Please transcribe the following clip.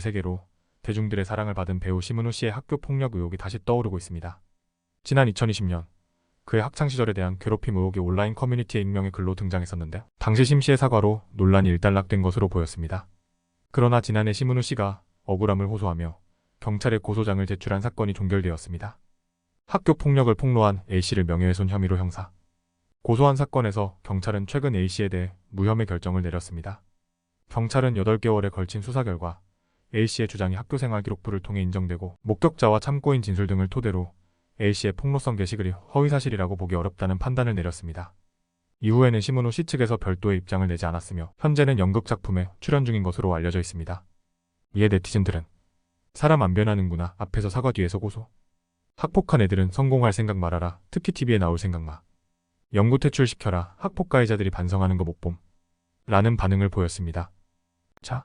세계로 대중들의 사랑을 받은 배우 심은우 씨의 학교 폭력 의혹이 다시 떠오르고 있습니다. 지난 2020년 그의 학창 시절에 대한 괴롭힘 의혹이 온라인 커뮤니티의 익명의 글로 등장했었는데 당시 심 씨의 사과로 논란이 일단락된 것으로 보였습니다. 그러나 지난해 심은우 씨가 억울함을 호소하며 경찰에 고소장을 제출한 사건이 종결되었습니다. 학교 폭력을 폭로한 A 씨를 명예훼손 혐의로 형사. 고소한 사건에서 경찰은 최근 A 씨에 대해 무혐의 결정을 내렸습니다. 경찰은 8개월에 걸친 수사 결과 A 씨의 주장이 학교생활 기록부를 통해 인정되고 목격자와 참고인 진술 등을 토대로 A 씨의 폭로성 게시글이 허위사실이라고 보기 어렵다는 판단을 내렸습니다. 이후에는 심은호 씨 측에서 별도의 입장을 내지 않았으며 현재는 연극 작품에 출연 중인 것으로 알려져 있습니다. 이에 네티즌들은 사람 안 변하는구나 앞에서 사과 뒤에서 고소. 학폭한 애들은 성공할 생각 말아라 특히 TV에 나올 생각 마. 영구 퇴출시켜라 학폭 가해자들이 반성하는 거 못 봄. 라는 반응을 보였습니다. 자,